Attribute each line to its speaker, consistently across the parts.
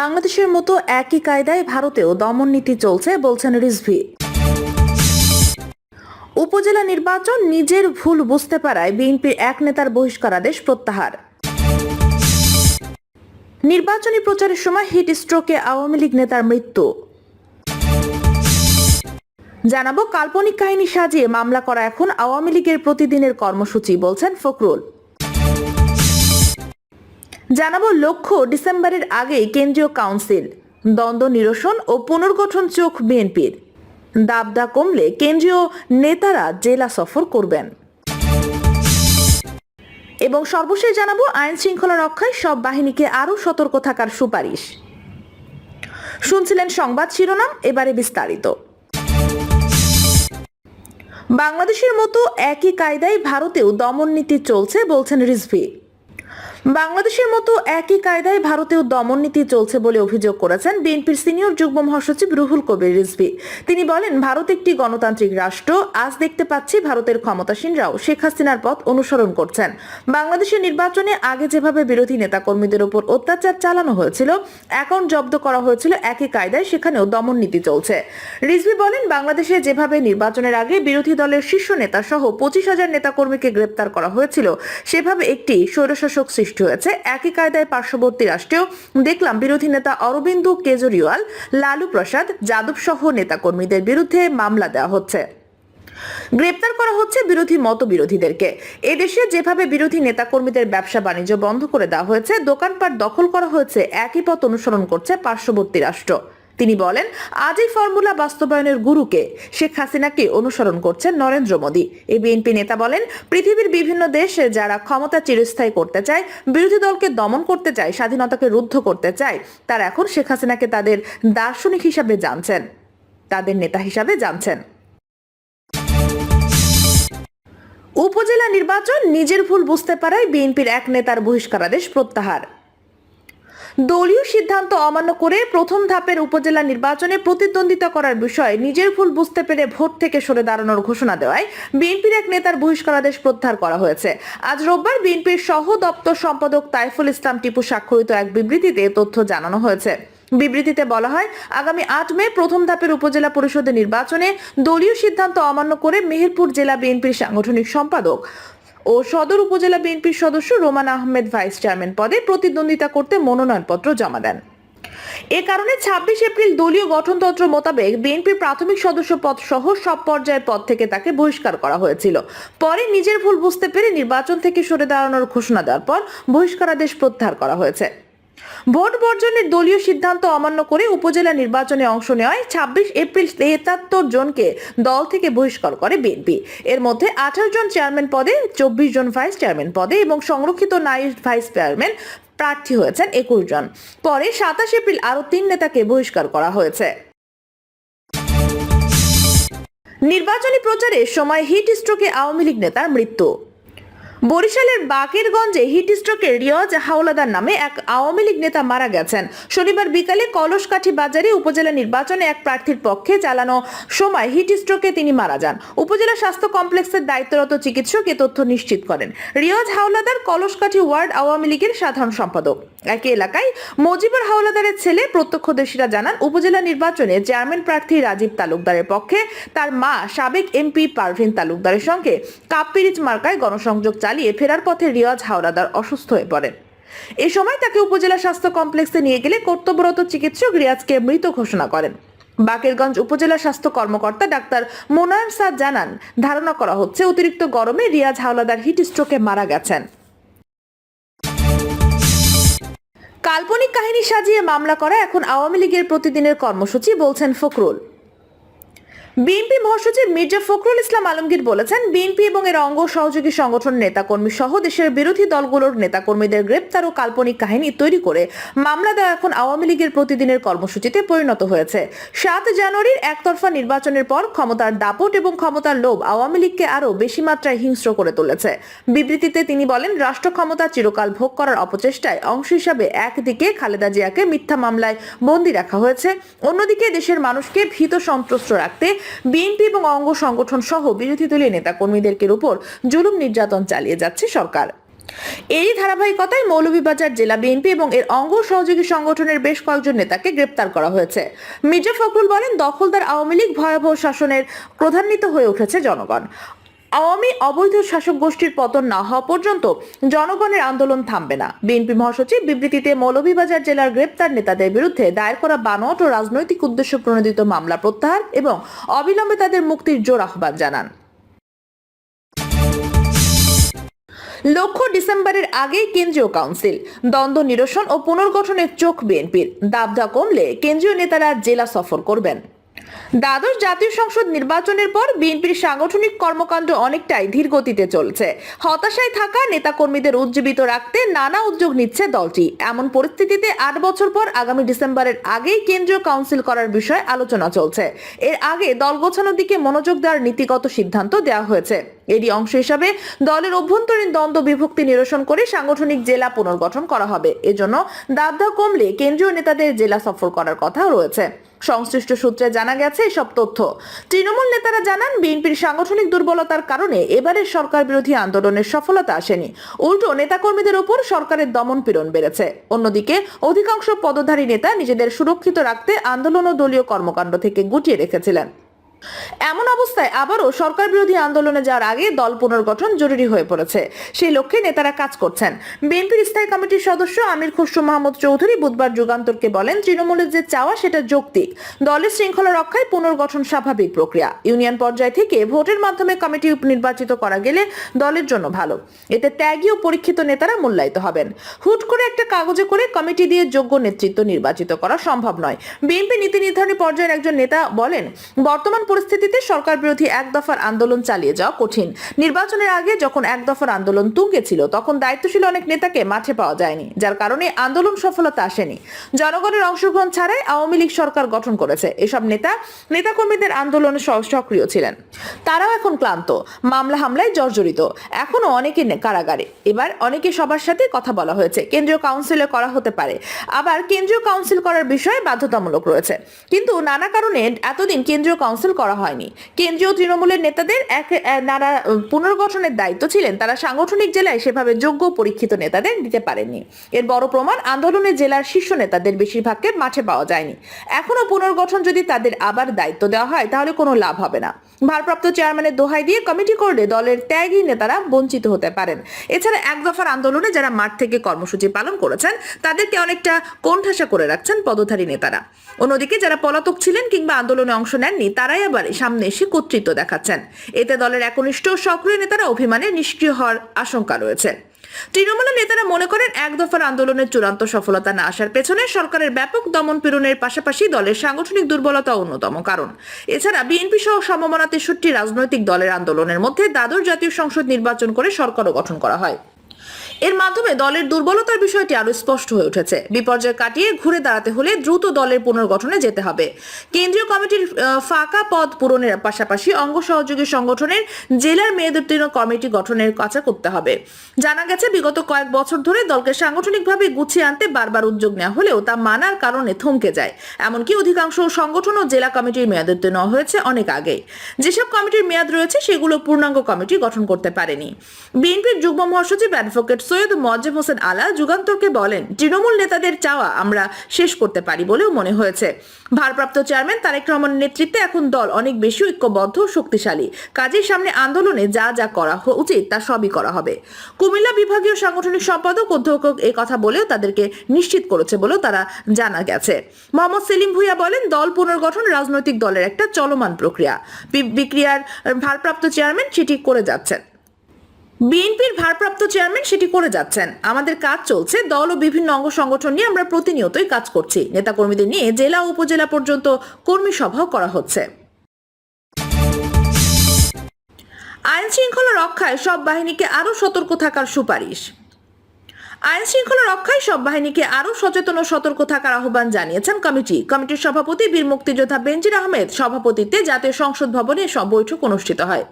Speaker 1: বাংলাদেশের মতো একই কায়দায় ভারতেও দমন নীতি চলছে বলছেন রিজভি উপজেলা নির্বাচন নিজের ভুল বুঝতে পারায় বিএনপির এক নেতার বহিষ্কারাদেশ প্রত্যাহার নির্বাচনী প্রচারের সময় হিট স্ট্রোকে আওয়ামী লীগ নেতার মৃত্যু জানাবো কাল্পনিক কাহিনী সাজিয়ে মামলা করা এখন আওয়ামী লীগের প্রতিদিনের কর্মসূচি বলছেন ফখরুল জানাবো লক্ষ্য ডিসেম্বরের আগেই কেন্দ্রীয় কাউন্সিল দ্বন্দ্ব নিরসন ও পুনর্গঠন চোখ বিএনপির দাবদা কমলে কেন্দ্রীয় নেতারা জেলা সফর করবেন এবং সর্বশেষ জানাবো আইন শৃঙ্খলা রক্ষায় সব বাহিনীকে আরও সতর্ক থাকার সুপারিশ শুনছিলেন সংবাদ শিরোনাম এবারে বিস্তারিত বাংলাদেশের মতো একই কায়দায় ভারতেও দমন নীতি চলছে বলছেন রিজভি বাংলাদেশের মতো একই কায়দায় ভারতেও দমন নীতি চলছে বলে অভিযোগ করেছেন বিএনপির সিনিয়র যুগ্ম মহাসচিব রুহুল কবির রিজভি তিনি বলেন ভারত একটি গণতান্ত্রিক রাষ্ট্র আজ দেখতে পাচ্ছি ভারতের ক্ষমতাসীনরাও শেখ হাসিনার পথ অনুসরণ করছেন বাংলাদেশের নির্বাচনে আগে যেভাবে বিরোধী নেতাকর্মীদের ওপর অত্যাচার চালানো হয়েছিল অ্যাকাউন্ট জব্দ করা হয়েছিল একই কায়দায় সেখানেও দমন নীতি চলছে রিজভি বলেন বাংলাদেশে যেভাবে নির্বাচনের আগে বিরোধী দলের শীর্ষ নেতা সহ পঁচিশ হাজার নেতাকর্মীকে গ্রেপ্তার করা হয়েছিল সেভাবে একটি স্বৈরশাসক সৃষ্টি সৃষ্টি হয়েছে একই কায়দায় পার্শ্ববর্তী রাষ্ট্রেও দেখলাম বিরোধী নেতা অরবিন্দ কেজরিওয়াল লালু প্রসাদ যাদব সহ নেতাকর্মীদের বিরুদ্ধে মামলা দেওয়া হচ্ছে গ্রেপ্তার করা হচ্ছে বিরোধী মতবিরোধীদেরকে এদেশে যেভাবে বিরোধী নেতাকর্মীদের ব্যবসা বাণিজ্য বন্ধ করে দেওয়া হয়েছে দোকানপাট দখল করা হয়েছে একই পথ অনুসরণ করছে পার্শ্ববর্তী রাষ্ট্র তিনি বলেন আজ এই ফর্মুলা বাস্তবায়নের গুরুকে শেখ হাসিনাকে অনুসরণ করছেন নরেন্দ্র মোদী এই বিএনপি নেতা বলেন পৃথিবীর বিভিন্ন দেশে যারা ক্ষমতা চিরস্থায়ী করতে চায় বিরোধী দলকে দমন করতে চায় স্বাধীনতাকে রুদ্ধ করতে চায় তারা এখন শেখ হাসিনাকে তাদের দার্শনিক হিসাবে জানছেন তাদের নেতা হিসাবে জানছেন উপজেলা নির্বাচন নিজের ভুল বুঝতে পারায় বিএনপির এক নেতার বহিষ্কারাদেশ প্রত্যাহার দলীয় সিদ্ধান্ত অমান্য করে প্রথম ধাপের উপজেলা নির্বাচনে প্রতিদ্বন্দ্বিতা করার বিষয়ে নিজের ভুল বুঝতে পেরে ভোট থেকে সরে দাঁড়ানোর ঘোষণা দেওয়ায় বিএনপির এক নেতার বহিষ্কারাদেশ প্রত্যাহার করা হয়েছে আজ রোববার বিএনপির সহ দপ্তর সম্পাদক তাইফুল ইসলাম টিপু স্বাক্ষরিত এক বিবৃতিতে তথ্য জানানো হয়েছে বিবৃতিতে বলা হয় আগামী আট মে প্রথম ধাপের উপজেলা পরিষদের নির্বাচনে দলীয় সিদ্ধান্ত অমান্য করে মেহেরপুর জেলা বিএনপির সাংগঠনিক সম্পাদক ও সদর উপজেলা বিএনপির সদস্য রোমান আহমেদ ভাইস চেয়ারম্যান পদে প্রতিদ্বন্দ্বিতা করতে মনোনয়নপত্র জমা দেন এ কারণে ২৬ এপ্রিল দলীয় গঠনতন্ত্র মোতাবেক বিএনপির প্রাথমিক সদস্য পদ সহ সব পর্যায়ের পদ থেকে তাকে বহিষ্কার করা হয়েছিল পরে নিজের ভুল বুঝতে পেরে নির্বাচন থেকে সরে দাঁড়ানোর ঘোষণা দেওয়ার পর বহিষ্কারাদেশ প্রত্যাহার করা হয়েছে ভোট বর্জনের দলীয় সিদ্ধান্ত অমান্য করে উপজেলা নির্বাচনে অংশ নেওয়ায় ছাব্বিশ এপ্রিল তেহাত্তর জনকে দল থেকে বহিষ্কার করে বিএনপি এর মধ্যে আঠাশ জন চেয়ারম্যান পদে চব্বিশ জন ভাইস চেয়ারম্যান পদে এবং সংরক্ষিত নাই ভাইস চেয়ারম্যান প্রার্থী হয়েছেন একুশ জন পরে সাতাশ এপ্রিল আরও তিন নেতাকে বহিষ্কার করা হয়েছে নির্বাচনী প্রচারে সময় হিট স্ট্রোকে আওয়ামী লীগ নেতার মৃত্যু বরিশালের বাকেরগঞ্জে হিটস্ট্রোকে রিয়াজ হাওলাদার নামে এক আওয়ামী লীগ নেতা মারা গেছেন শনিবার বিকালে কলসকাঠি বাজারে উপজেলা নির্বাচনে এক প্রার্থীর পক্ষে চালানো সময় হিটস্ট্রোকে তিনি মারা যান উপজেলা স্বাস্থ্য কমপ্লেক্সের দায়িত্বরত চিকিৎসক এ তথ্য নিশ্চিত করেন রিয়াজ হাওলাদার কলসকাঠি ওয়ার্ড আওয়ামী লীগের সাধারণ সম্পাদক একই এলাকায় মজিবর হাওলাদারের ছেলে প্রত্যক্ষদর্শীরা জানান উপজেলা নির্বাচনে চেয়ারম্যান প্রার্থী রাজীব তালুকদারের পক্ষে তার মা সাবেক এমপি পারভিন তালুকদারের সঙ্গে কাপ্পিরিচ মার্কায় গণসংযোগ চাল চালিয়ে ফেরার পথে রিয়াজ হাওলাদার অসুস্থ হয়ে পড়েন এ সময় তাকে উপজেলা স্বাস্থ্য কমপ্লেক্সে নিয়ে গেলে কর্তব্যরত চিকিৎসক রিয়াজকে মৃত ঘোষণা করেন বাকেরগঞ্জ উপজেলা স্বাস্থ্য কর্মকর্তা ডাক্তার মোনায়ম সাদ জানান ধারণা করা হচ্ছে অতিরিক্ত গরমে রিয়াজ হাওলাদার হিট স্ট্রোকে মারা গেছেন কাল্পনিক কাহিনী সাজিয়ে মামলা করা এখন আওয়ামী লীগের প্রতিদিনের কর্মসূচি বলছেন ফখরুল বিএনপি মহাসচিব মির্জা ফখরুল ইসলাম আলমগীর বলেছেন বিএনপি এবং এর অঙ্গ সহযোগী সংগঠন নেতাকর্মী সহ দেশের বিরোধী দলগুলোর নেতাকর্মীদের গ্রেপ্তার ও কাল্পনিক কাহিনী তৈরি করে মামলা দেওয়া এখন আওয়ামী লীগের প্রতিদিনের কর্মসূচিতে পরিণত হয়েছে সাত জানুয়ারির একতরফা নির্বাচনের পর ক্ষমতার দাপট এবং ক্ষমতার লোভ আওয়ামী লীগকে আরও বেশি মাত্রায় হিংস্র করে তুলেছে বিবৃতিতে তিনি বলেন রাষ্ট্র ক্ষমতা চিরকাল ভোগ করার অপচেষ্টায় অংশ হিসাবে একদিকে খালেদা জিয়াকে মিথ্যা মামলায় বন্দী রাখা হয়েছে অন্যদিকে দেশের মানুষকে ভীত সন্ত্রস্ত রাখতে বিএনপি এবং অঙ্গ সংগঠন সহ বিরোধী দলীয় নেতাকর্মীদেরকে উপর জুলুম নির্যাতন চালিয়ে যাচ্ছে সরকার এই ধারাবাহিকতায় মৌলভীবাজার জেলা বিএনপি এবং এর অঙ্গ সহযোগী সংগঠনের বেশ কয়েকজন নেতাকে গ্রেপ্তার করা হয়েছে মির্জা ফখরুল বলেন দখলদার আওয়ামী লীগ ভয়াবহ শাসনের প্রধান্বিত হয়ে উঠেছে জনগণ আওয়ামী অবৈধ শাসক গোষ্ঠীর পতন না হওয়া পর্যন্ত জনগণের আন্দোলন থামবে না বিএনপি মহাসচিব বিবৃতিতে মৌলভীবাজার জেলার গ্রেপ্তার নেতাদের বিরুদ্ধে দায়ের করা বানোয়াট ও রাজনৈতিক উদ্দেশ্য প্রণোদিত মামলা প্রত্যাহার এবং অবিলম্বে তাদের মুক্তির জোর আহ্বান জানান লক্ষ্য ডিসেম্বরের আগেই কেন্দ্রীয় কাউন্সিল দ্বন্দ্ব নিরসন ও পুনর্গঠনের চোখ বিএনপির দাবদা কমলে কেন্দ্রীয় নেতারা জেলা সফর করবেন দ্বাদশ জাতীয় সংসদ নির্বাচনের পর বিএনপির সাংগঠনিক কর্মকাণ্ড অনেকটাই ধীর গতিতে চলছে হতাশায় থাকা নেতাকর্মীদের উজ্জীবিত রাখতে নানা উদ্যোগ নিচ্ছে দলটি এমন পরিস্থিতিতে আট বছর পর আগামী ডিসেম্বরের আগেই কেন্দ্রীয় কাউন্সিল করার বিষয়ে আলোচনা চলছে এর আগে দল গোছানোর দিকে মনোযোগ দেওয়ার নীতিগত সিদ্ধান্ত দেওয়া হয়েছে এরই অংশ হিসাবে দলের অভ্যন্তরীণ দ্বন্দ্ব বিভক্তি নিরসন করে সাংগঠনিক জেলা পুনর্গঠন করা হবে এজন্য দাবদা কমলে কেন্দ্রীয় নেতাদের জেলা সফর করার কথা রয়েছে সংশ্লিষ্ট সূত্রে জানা গেছে এসব তথ্য তৃণমূল নেতারা জানান বিএনপির সাংগঠনিক দুর্বলতার কারণে এবারের সরকার বিরোধী আন্দোলনের সফলতা আসেনি উল্টো নেতাকর্মীদের ওপর সরকারের দমন পীড়ন বেড়েছে অন্যদিকে অধিকাংশ পদধারী নেতা নিজেদের সুরক্ষিত রাখতে আন্দোলন ও দলীয় কর্মকাণ্ড থেকে গুটিয়ে রেখেছিলেন এমন অবস্থায় আবারও সরকার বিরোধী আন্দোলনে যাওয়ার আগে দল পুনর্গঠন জরুরি হয়ে পড়েছে সেই লক্ষ্যে নেতারা কাজ করছেন বিএনপির স্থায়ী কমিটির সদস্য আমির খসরু মাহমুদ চৌধুরী বুধবার যুগান্তরকে বলেন তৃণমূলের যে চাওয়া সেটা যৌক্তিক দলের শৃঙ্খলা রক্ষায় পুনর্গঠন স্বাভাবিক প্রক্রিয়া ইউনিয়ন পর্যায় থেকে ভোটের মাধ্যমে কমিটি নির্বাচিত করা গেলে দলের জন্য ভালো এতে ত্যাগী ও পরীক্ষিত নেতারা মূল্যায়িত হবেন হুট করে একটা কাগজে করে কমিটি দিয়ে যোগ্য নেতৃত্ব নির্বাচিত করা সম্ভব নয় বিএনপি নীতি নির্ধারণী পর্যায়ের একজন নেতা বলেন বর্তমান পরিস্থিতিতে সরকার বিরোধী এক দফার আন্দোলন চালিয়ে যাওয়া কঠিন নির্বাচনের আগে যখন এক দফার আন্দোলন তুঙ্গে ছিল তখন দায়িত্বশীল অনেক নেতাকে মাঠে পাওয়া যায়নি যার কারণে আন্দোলন সফলতা আসেনি জনগণের অংশগ্রহণ ছাড়াই আওয়ামী লীগ সরকার গঠন করেছে এসব নেতা নেতাকর্মীদের আন্দোলনে সক্রিয় ছিলেন তারাও এখন ক্লান্ত মামলা হামলায় জর্জরিত এখনও অনেকে কারাগারে এবার অনেকে সবার সাথে কথা বলা হয়েছে কেন্দ্রীয় কাউন্সিলে করা হতে পারে আবার কেন্দ্রীয় কাউন্সিল করার বিষয়ে বাধ্যতামূলক রয়েছে কিন্তু নানা কারণে এতদিন কেন্দ্রীয় কাউন্সিল করা হয়নি কেন্দ্রীয় তৃণমূলের নেতাদের এক নানা পুনর্গঠনের দায়িত্ব ছিলেন তারা সাংগঠনিক জেলায় সেভাবে যোগ্য পরীক্ষিত নেতাদের দিতে পারেননি এর বড় প্রমাণ আন্দোলনে জেলার শীর্ষ নেতাদের বেশিরভাগকে মাঠে পাওয়া যায়নি এখনও পুনর্গঠন যদি তাদের আবার দায়িত্ব দেওয়া হয় তাহলে কোনো লাভ হবে না ভারপ্রাপ্ত চেয়ারম্যানের দোহাই দিয়ে কমিটি করলে দলের ত্যাগী নেতারা বঞ্চিত হতে পারেন এছাড়া এক দফার আন্দোলনে যারা মাঠ থেকে কর্মসূচি পালন করেছেন তাদেরকে অনেকটা কোণঠাসা করে রাখছেন পদধারী নেতারা অন্যদিকে যারা পলাতক ছিলেন কিংবা আন্দোলনে অংশ নেননি তারাই আবার সামনে এসে কর্তৃত্ব দেখাচ্ছেন এতে দলের একনিষ্ঠ সক্রিয় নেতারা অভিমানে নিষ্ক্রিয় হওয়ার আশঙ্কা রয়েছে তৃণমূলের নেতারা মনে করেন এক দফার আন্দোলনের চূড়ান্ত সফলতা না আসার পেছনে সরকারের ব্যাপক দমন পীড়নের পাশাপাশি দলের সাংগঠনিক দুর্বলতা অন্যতম কারণ এছাড়া বিএনপি সহ সমমনা তেষট্টি রাজনৈতিক দলের আন্দোলনের মধ্যে দাদর জাতীয় সংসদ নির্বাচন করে সরকারও গঠন করা হয় এর মাধ্যমে দলের দুর্বলতার বিষয়টি আরো স্পষ্ট হয়ে উঠেছে বিপর্যয় কাটিয়ে ঘুরে দাঁড়াতে হলে দ্রুত দলের পুনর্গঠনে যেতে হবে কেন্দ্রীয় কমিটির ফাঁকা পদ পূরণের পাশাপাশি অঙ্গ সহযোগী সংগঠনের জেলার মেয়েদের তৃণ কমিটি গঠনের কাছা করতে হবে জানা গেছে বিগত কয়েক বছর ধরে দলকে সাংগঠনিকভাবে গুছিয়ে আনতে বারবার উদ্যোগ নেওয়া হলেও তা মানার কারণে থমকে যায় এমনকি অধিকাংশ সংগঠন ও জেলা কমিটির মেয়াদোত্তীর্ণ নেওয়া হয়েছে অনেক আগেই যেসব কমিটির মেয়াদ রয়েছে সেগুলো পূর্ণাঙ্গ কমিটি গঠন করতে পারেনি বিএনপির যুগ্ম মহাসচিব অ্যাডভোকেট সৈয়দ মজ্জেম হোসেন আলা যুগান্তরকে বলেন তৃণমূল নেতাদের চাওয়া আমরা শেষ করতে পারি বলেও মনে হয়েছে ভারপ্রাপ্ত চেয়ারম্যান তারেক রহমানের নেতৃত্বে এখন দল অনেক বেশি ঐক্যবদ্ধ শক্তিশালী কাজের সামনে আন্দোলনে যা যা করা উচিত তা সবই করা হবে কুমিল্লা বিভাগীয় সাংগঠনিক সম্পাদক অধ্যক্ষ এ কথা বলেও তাদেরকে নিশ্চিত করেছে বলেও তারা জানা গেছে মোহাম্মদ সেলিম ভুইয়া বলেন দল পুনর্গঠন রাজনৈতিক দলের একটা চলমান প্রক্রিয়া বিক্রিয়ার ভারপ্রাপ্ত চেয়ারম্যান সেটি করে যাচ্ছেন বিএনপির ভারপ্রাপ্ত চেয়ারম্যান সেটি করে যাচ্ছেন আমাদের কাজ চলছে দল ও বিভিন্ন অঙ্গ সংগঠন নিয়ে আমরা প্রতিনিয়তই কাজ করছি নেতাকর্মীদের নিয়ে জেলা ও উপজেলা পর্যন্ত কর্মী সভাও করা হচ্ছে আইন শৃঙ্খলা রক্ষায় সব বাহিনীকে আরও সতর্ক থাকার সুপারিশ আইন শৃঙ্খলা রক্ষায় সব বাহিনীকে আরো সচেতন ও সতর্ক থাকার আহ্বান জানিয়েছেন কমিটি কমিটির সভাপতি বীর মুক্তিযোদ্ধা বেনজির আহমেদ সভাপতিত্বে জাতীয় সংসদ ভবনে সব বৈঠক অনুষ্ঠিত হয়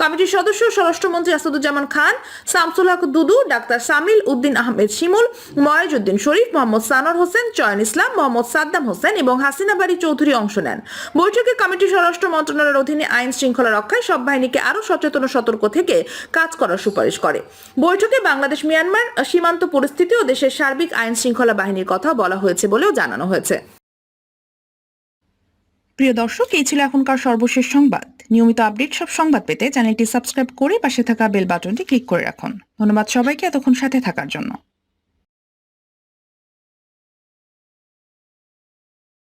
Speaker 1: কমিটির সদস্য স্বরাষ্ট্রমন্ত্রী আসাদুজ্জামান খান শামসুল হক দুদু ডাক্তার সামিল উদ্দিন আহমেদ শিমুল ময়াজুদ্দিন শরীফ মোহাম্মদ সানর হোসেন চয়ন ইসলাম মোহাম্মদ সাদ্দাম হোসেন এবং হাসিনা বাড়ি চৌধুরী অংশ নেন বৈঠকে কমিটি স্বরাষ্ট্র মন্ত্রণালয়ের অধীনে আইন শৃঙ্খলা রক্ষায় সব বাহিনীকে আরো সচেতন ও সতর্ক থেকে কাজ করার সুপারিশ করে বৈঠকে বাংলাদেশ মিয়ানমার সীমান্ত পরিস্থিতি ও দেশের সার্বিক আইন শৃঙ্খলা বাহিনীর কথা বলা হয়েছে বলেও জানানো হয়েছে প্রিয় দর্শক এই ছিল এখনকার সর্বশেষ সংবাদ নিয়মিত আপডেট সব সংবাদ পেতে চ্যানেলটি সাবস্ক্রাইব করে পাশে থাকা বেল বাটনটি ক্লিক করে রাখুন ধন্যবাদ সবাইকে এতক্ষণ সাথে থাকার জন্য